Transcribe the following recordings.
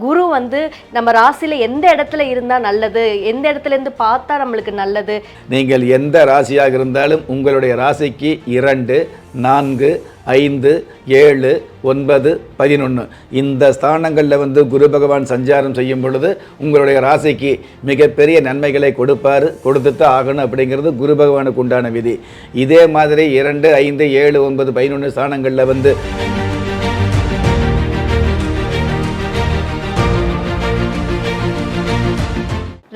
குரு வந்து நம்ம ராசியில எந்த இடத்துல இருந்தால் நல்லது? எந்த இடத்துல இருந்து பார்த்தா நம்மளுக்கு நல்லது? நீங்கள் எந்த ராசியாக இருந்தாலும் உங்களுடைய ராசிக்கு இரண்டு நான்கு ஐந்து ஏழு ஒன்பது பதினொன்று இந்த ஸ்தானங்களில் வந்து குரு பகவான் சஞ்சாரம் செய்யும் பொழுது உங்களுடைய ராசிக்கு மிகப்பெரிய நன்மைகளை கொடுப்பார் தான் ஆகணும் அப்படிங்கிறது குரு பகவானுக்கு உண்டான விதி. இதே மாதிரி இரண்டு ஐந்து ஏழு ஒன்பது பதினொன்று ஸ்தானங்களில் வந்து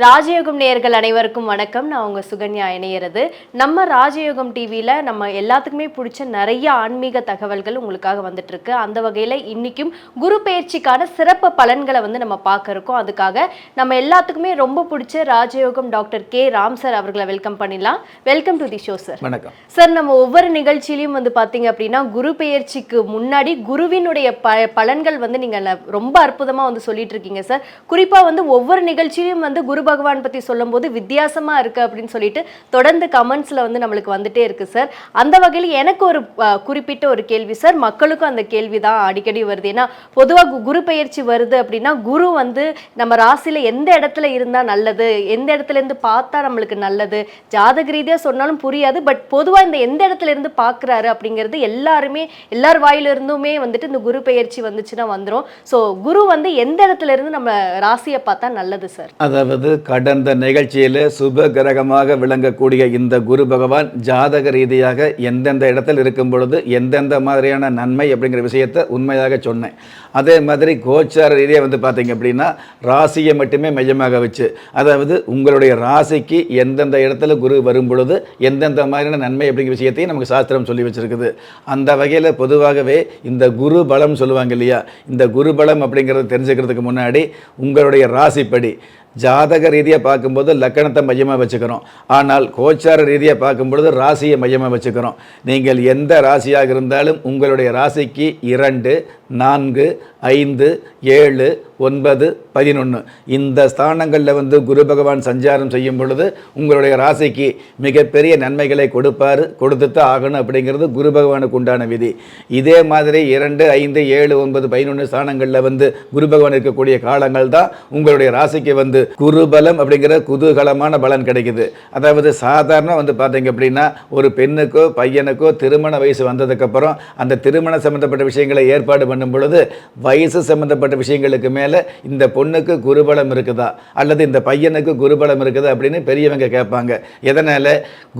ராஜயோகம் நேயர்கள் அனைவருக்கும் வணக்கம். நான் உங்க சுகன்யா இணையிறது. நம்ம ராஜயோகம் டிவியில நம்ம எல்லாத்துக்குமே பிடிச்ச நிறைய ஆன்மீக தகவல்கள் உங்களுக்காக வந்துட்டு இருக்கு அந்த வகையில இன்னைக்கும் குரு பயிற்சிக்கான சிறப்பு பலன்களை வந்து நம்ம பார்க்க இருக்கோம் அதுக்காக நம்ம எல்லாத்துக்குமே ரொம்ப பிடிச்ச ராஜயோகம் டாக்டர் கே. ராம் சார் அவர்களை வெல்கம் பண்ணிடலாம். Welcome to the show sir. வணக்கம். சார் நம்ம ஒவ்வொரு நிகழ்ச்சியிலையும் வந்து பார்த்தீங்க அப்படின்னா குரு பெயர்ச்சிக்கு முன்னாடி குருவினுடைய ப பலன்கள் வந்து நீங்கள் ரொம்ப அற்புதமாக வந்து சொல்லிட்டு இருக்கீங்க சார். குறிப்பாக வந்து ஒவ்வொரு நிகழ்ச்சியிலும் வந்து குரு பகவான் பற்றி சொல்லும்போது வித்தியாசமாக இருக்கு அப்படின்னு சொல்லிட்டு தொடர்ந்து கமெண்ட்ஸில் வந்து நம்மளுக்கு வந்துட்டே இருக்கு சார் அந்த வகையில் எனக்கு ஒரு குறிப்பிட்ட ஒரு கேள்வி சார் மக்களுக்கும் அந்த கேள்வி தான் அடிக்கடி வருது. ஏன்னா பொதுவாக குரு பயிற்சி வருது அப்படின்னா குரு வந்து நம்ம ராசியில எந்த இடத்துல இருந்தா நல்லது எந்த இடத்துல இருந்து பார்த்தா நம்மளுக்கு நல்லது ஜாதக ரீதியா சொன்னாலும் புரியாது. பட் பொதுவா இந்த எந்த இடத்துல இருந்து பாக்குறாரு அப்படிங்கிறது எல்லாருமே எல்லார் வாயில இருந்துமே வந்துட்டு இந்த குரு பெயர்ச்சி வந்துச்சுன்னா வந்துரும். ஸோ குரு வந்து எந்த இடத்துல இருந்து நம்ம ராசியை பார்த்தா நல்லது சார் அதாவது கடந்த நிகழ்ச்சியில் சுப கிரகமாக விளங்கக்கூடிய இந்த குரு பகவான் ஜாதக ரீதியாக எந்தெந்த இடத்தில் இருக்கும் பொழுது எந்தெந்த மாதிரியான நன்மை அப்படிங்கிற விஷயத்தை உண்மையாக சொன்னேன். அதே மாதிரி கோச்சார ரீதியாக வந்து பார்த்தீங்க அப்படின்னா ராசியை மட்டுமே மையமாக வச்சு அதாவது உங்களுடைய ராசிக்கு எந்தெந்த இடத்துல குரு வரும் பொழுது எந்தெந்த மாதிரியான நன்மை அப்படிங்கிற விஷயத்தையும் நமக்கு சாஸ்திரம் சொல்லி வச்சிருக்குது. அந்த வகையில் பொதுவாகவே இந்த குரு பலம் சொல்லுவாங்க இல்லையா? இந்த குரு பலம் அப்படிங்கிறத தெரிஞ்சுக்கிறதுக்கு முன்னாடி உங்களுடைய ராசிப்படி ஜாதக ரீதியாக பார்க்கும்போது லக்கணத்தை மையமாக வச்சுக்கிறோம் ஆனால் கோச்சார ரீதியாக பார்க்கும்பொழுது ராசியை மையமாக வச்சுக்கிறோம் நீங்கள் எந்த ராசியாக இருந்தாலும் உங்களுடைய ராசிக்கு இரண்டு நான்கு ஐந்து ஏழு ஒன்பது பதினொன்று இந்த ஸ்தானங்களில் வந்து குரு பகவான் சஞ்சாரம் செய்யும் பொழுது உங்களுடைய ராசிக்கு மிகப்பெரிய நன்மைகளை கொடுப்பார் தான் ஆகணும் அப்படிங்கிறது குரு பகவானுக்கு உண்டான விதி. இதே மாதிரி இரண்டு ஐந்து ஏழு ஒன்பது பதினொன்று ஸ்தானங்களில் வந்து குரு பகவான் இருக்கக்கூடிய காலங்கள் தான் உங்களுடைய ராசிக்கு வந்து குருபலம் அப்படிங்கிற குதூகலமான பலன் கிடைக்குது. அதாவது சாதாரண வந்து பார்த்தீங்க அப்படின்னா ஒரு பெண்ணுக்கோ பையனுக்கோ திருமண வயசு வந்ததுக்கப்புறம் அந்த திருமண சம்பந்தப்பட்ட விஷயங்களை ஏற்பாடு பண்ணும் பொழுது வயசு சம்பந்தப்பட்ட விஷயங்களுக்கு மேலே இந்த பொண்ணுக்கு குருபலம் இருக்குதா? அல்லது இந்த பையனுக்கு குருபலம் இருக்குதா அப்படின்னு பெரியவங்க கேட்பாங்க. எதனால்?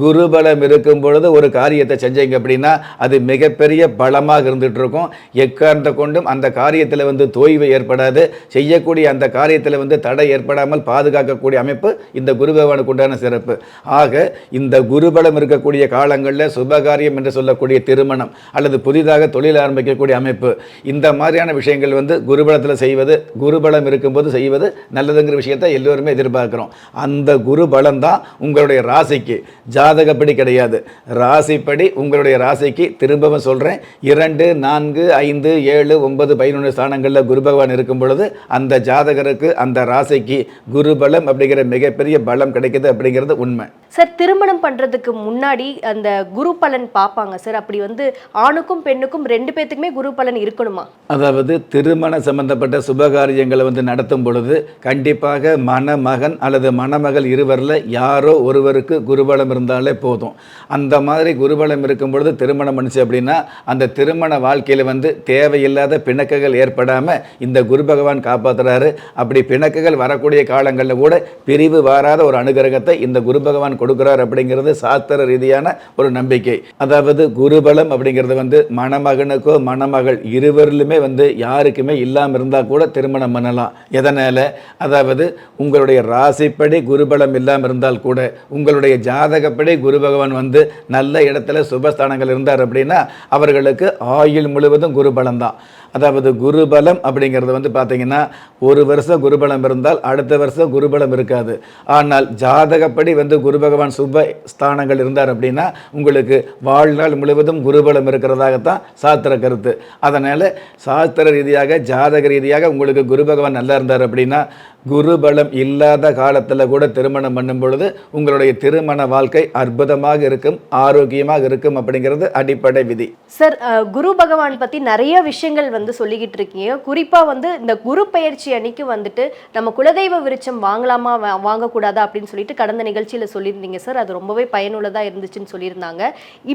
குருபலம் இருக்கும் பொழுது ஒரு காரியத்தை செஞ்சீங்க அப்படின்னா அது மிகப்பெரிய பலமாக இருந்துட்டு இருக்கும் எக்காரணத்தை கொண்டும் அந்த காரியத்தில் வந்து தோய்வு ஏற்படாது. செய்யக்கூடிய அந்த காரியத்தில் வந்து தடை ஏற்படாமல் பாதுகாக்கக்கூடிய அமைப்பு இந்த குருபகவானுக்கு உண்டான சிறப்பு. ஆக இந்த குருபலம் இருக்கக்கூடிய காலங்களில் சுபகாரியம் என்று சொல்லக்கூடிய திருமணம் அல்லது புதிதாக தொழில் ஆரம்பிக்கக்கூடிய அமைப்பு இந்த மாதிரியான விஷயங்கள் வந்து குருபலத்தில் செய்வது குருபலம் இருக்கும்போது செய்வது நல்லதுங்கிற விஷயத்தை எல்லோருமே எதிர்பார்க்குறோம். அந்த குருபலம் தான் உங்களுடைய ராசிக்கு. ஜாதகப்படி கிடையாது. ராசிப்படி உங்களுடைய ராசிக்கு திரும்பவும் சொல்கிறேன் இரண்டு நான்கு ஐந்து ஏழு ஒன்பது பதினொன்று ஸ்தானங்களில் குரு பகவான் இருக்கும் பொழுது அந்த ஜாதகருக்கு அந்த ராசிக்கு குருபலம் அப்படிங்கிற மிகப்பெரிய பலம் கிடைக்குது அப்படிங்கிறது உண்மை. சார் திருமணம் பண்றதுக்கு முன்னாடி அந்த குரு பலன் பார்ப்பாங்க சார். அப்படி வந்து ஆணுக்கும் பெண்ணுக்கும் ரெண்டு பேத்துக்குமே குரு பலன் இருக்கணுமா? அதாவது திருமண சம்பந்தப்பட்ட சுபகாரியங்களை வந்து நடத்தும் பொழுது கண்டிப்பாக மணமகன் அல்லது மணமகள் இருவரில் யாரோ ஒருவருக்கு குருபலம் இருந்தாலே போதும். அந்த மாதிரி குருபலம் இருக்கும் பொழுது திருமணம் பண்ணுச்சு அப்படின்னா அந்த திருமண வாழ்க்கையில் வந்து தேவையில்லாத பிணக்குகள் ஏற்படாமல் இந்த குரு பகவான் காப்பாற்றுறாரு அப்படி பிணக்குகள் வரக்கூடிய காலங்களில் கூட பிரிவு வாராத ஒரு அனுகிரகத்தை இந்த குரு பகவான் கொடுக்குறார் அப்படிங்கிறது சாஸ்திர ரீதியான ஒரு நம்பிக்கை. அதாவது குருபலம் அப்படிங்கிறது வந்து மணமகனுக்கோ மணமகள் இருவரிலுமே வந்து யாருக்குமே இல்லாமல் இருந்தால் கூட திருமணம் பண்ணலாம். எதனால்? அதாவது உங்களுடைய ராசிப்படி குருபலம் இல்லாமல் இருந்தால் கூட உங்களுடைய ஜாதகப்படி குரு பகவான் வந்து நல்ல இடத்துல சுபஸ்தானங்கள் இருந்தார் அப்படின்னா அவர்களுக்கு ஆயுள் முழுவதும் குருபலம் தான். அதாவது குருபலம் அப்படிங்கிறது வந்து பார்த்தீங்கன்னா ஒரு வருஷம் குருபலம் இருந்தால் அடுத்த வருஷம் குருபலம் இருக்காது. ஆனால் ஜாதகப்படி வந்து குரு பகவான் சுப ஸ்தானங்கள் இருந்தார் அப்படின்னா உங்களுக்கு வாழ்நாள் முழுவதும் குருபலம் இருக்கிறதாகத்தான் சாஸ்திர கருத்து. அதனால் சாஸ்திர ரீதியாக ஜாதக ரீதியாக உங்களுக்கு குரு பகவான் நல்லா இருந்தார் அப்படின்னா குரு பலம் இல்லாத காலத்தில் கூட திருமணம் பண்ணும் பொழுது உங்களுடைய திருமண வாழ்க்கை அற்புதமாக இருக்கும் ஆரோக்கியமாக இருக்கும் அப்படிங்கிறது அடிப்படை விதி. சார் குரு பகவான் பற்றி நிறைய விஷயங்கள் வந்து சொல்லிக்கிட்டு இருக்கீங்க. குறிப்பாக வந்து இந்த குரு பயிற்சி அன்னைக்கு வந்துட்டு நம்ம குலதெய்வ விருட்சம் வாங்கலாமா வாங்கக்கூடாதா அப்படின்னு சொல்லிட்டு கடந்த நிகழ்ச்சியில் சொல்லியிருந்தீங்க சார். அது ரொம்பவே பயனுள்ளதாக இருந்துச்சுன்னு சொல்லியிருந்தாங்க.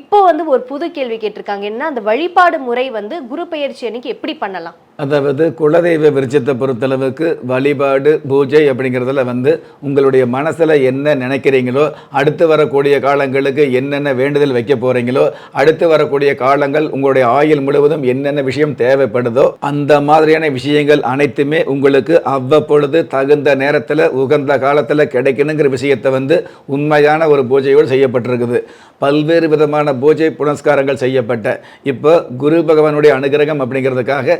இப்போ வந்து ஒரு புது கேள்வி கேட்டிருக்காங்க. என்ன அந்த வழிபாடு முறை வந்து குரு பயிற்சி அன்னைக்கு எப்படி பண்ணலாம்? அதாவது குலதெய்வ விருட்சத்தை பொறுத்தளவுக்கு வழிபாடு பூஜை அப்படிங்கிறதுல வந்து உங்களுடைய மனசில் என்ன நினைக்கிறீங்களோ அடுத்து வரக்கூடிய காலங்களுக்கு என்னென்ன வேண்டுதல் வைக்க போகிறீங்களோ அடுத்து வரக்கூடிய காலங்கள் உங்களுடைய ஆயுள் முழுவதும் என்னென்ன விஷயம் தேவைப்படுதோ அந்த மாதிரியான விஷயங்கள் அனைத்துமே உங்களுக்கு அவ்வப்பொழுது தகுந்த நேரத்தில் உகந்த காலத்தில் கிடைக்கணுங்கிற விஷயத்தை வந்து உண்மையான ஒரு பூஜையோடு செய்யப்பட்டிருக்குது. பல்வேறு விதமான பூஜை புனஸ்காரங்கள் செய்யப்பட்ட இப்போ குரு பகவானுடைய அனுகிரகம் அப்படிங்கிறதுக்காக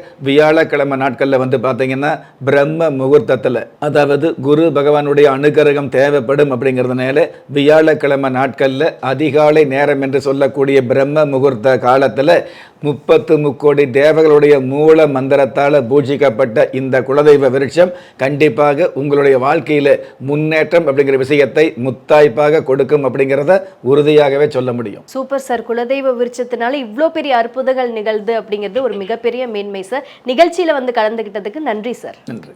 வியாழக்கிழமை நாட்களில் வந்து பார்த்தீங்கன்னா பிரம்ம முகூர்த்தத்தில் அதாவது குரு பகவானுடைய அனுகிரகம் தேவைப்படும் அப்படிங்கிறதுனால வியாழக்கிழமை நாட்களில் அதிகாலை நேரம் என்று சொல்லக்கூடிய பிரம்ம முகூர்த்த காலத்தில் முப்பத்து முக்கோடி தேவர்களுடைய மூல மந்திரத்தால் பூஜிக்கப்பட்ட இந்த குலதெய்வ விருட்சம் கண்டிப்பாக உங்களுடைய வாழ்க்கையில் முன்னேற்றம் அப்படிங்கிற விஷயத்தை முத்தாய்ப்பாக கொடுக்கும் அப்படிங்கிறத உறுதியாகவே சொல்ல முடியும். Super sir. குலதெய்வ விருட்சத்தினால இவ்வளோ பெரிய அற்புதங்கள் நிகழ்து அப்படிங்கிறது ஒரு மிகப்பெரிய மேன்மை சார். நிகழ்ச்சியில வந்து கலந்துக்கிட்டதுக்கு நன்றி சார். நன்றி.